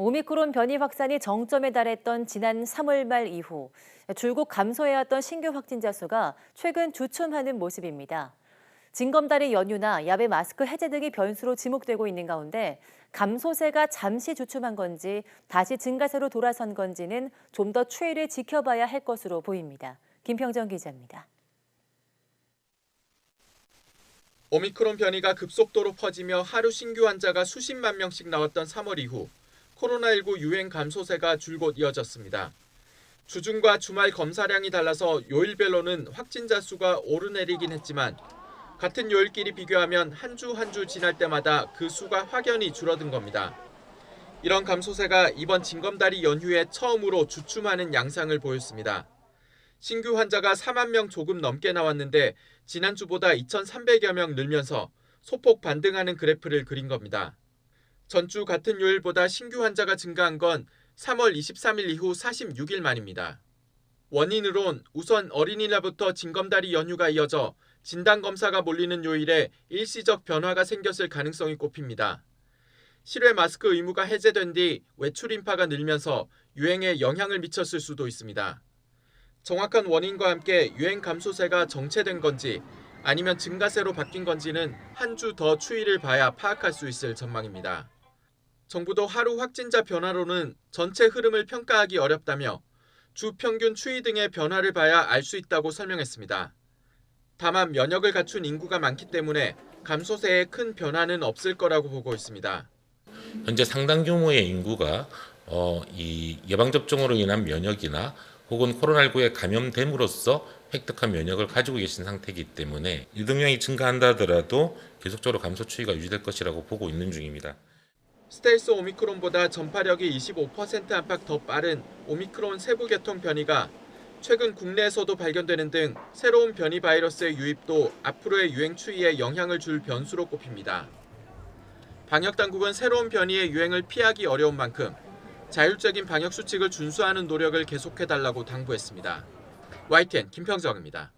오미크론 변이 확산이 정점에 달했던 지난 3월 말 이후 줄곧 감소해왔던 신규 확진자 수가 최근 주춤하는 모습입니다. 징검다리 연휴나 야외 마스크 해제 등이 변수로 지목되고 있는 가운데 감소세가 잠시 주춤한 건지 다시 증가세로 돌아선 건지는 좀 더 추이를 지켜봐야 할 것으로 보입니다. 김평정 기자입니다. 오미크론 변이가 급속도로 퍼지며 하루 신규 환자가 수십만 명씩 나왔던 3월 이후 코로나19 유행 감소세가 줄곧 이어졌습니다. 주중과 주말 검사량이 달라서 요일별로는 확진자 수가 오르내리긴 했지만 같은 요일끼리 비교하면 한주 한주 지날 때마다 그 수가 확연히 줄어든 겁니다. 이런 감소세가 이번 징검다리 연휴에 처음으로 주춤하는 양상을 보였습니다. 신규 환자가 4만 명 조금 넘게 나왔는데 지난주보다 2,300여 명 늘면서 소폭 반등하는 그래프를 그린 겁니다. 전주 같은 요일보다 신규 환자가 증가한 건 3월 23일 이후 46일 만입니다. 원인으론 우선 어린이날부터 징검다리 연휴가 이어져 진단검사가 몰리는 요일에 일시적 변화가 생겼을 가능성이 꼽힙니다. 실외 마스크 의무가 해제된 뒤 외출 인파가 늘면서 유행에 영향을 미쳤을 수도 있습니다. 정확한 원인과 함께 유행 감소세가 정체된 건지 아니면 증가세로 바뀐 건지는 한 주 더 추이를 봐야 파악할 수 있을 전망입니다. 정부도 하루 확진자 변화로는 전체 흐름을 평가하기 어렵다며 주 평균 추이 등의 변화를 봐야 알 수 있다고 설명했습니다. 다만 면역을 갖춘 인구가 많기 때문에 감소세에 큰 변화는 없을 거라고 보고 있습니다. 현재 상당 규모의 인구가 어, 이 예방 접종으로 인한 면역이나 혹은 코로나19에 감염됨으로써 획득한 면역을 가지고 계신 상태이기 때문에 유동량이 증가한다 하더라도 계속적으로 감소 추이가 유지될 것이라고 보고 있는 중입니다. 스텔스 오미크론보다 전파력이 25% 안팎 더 빠른 오미크론 세부 계통 변이가 최근 국내에서도 발견되는 등 새로운 변이 바이러스의 유입도 앞으로의 유행 추이에 영향을 줄 변수로 꼽힙니다. 방역 당국은 새로운 변이의 유행을 피하기 어려운 만큼 자율적인 방역 수칙을 준수하는 노력을 계속해 달라고 당부했습니다. YTN 김평정입니다.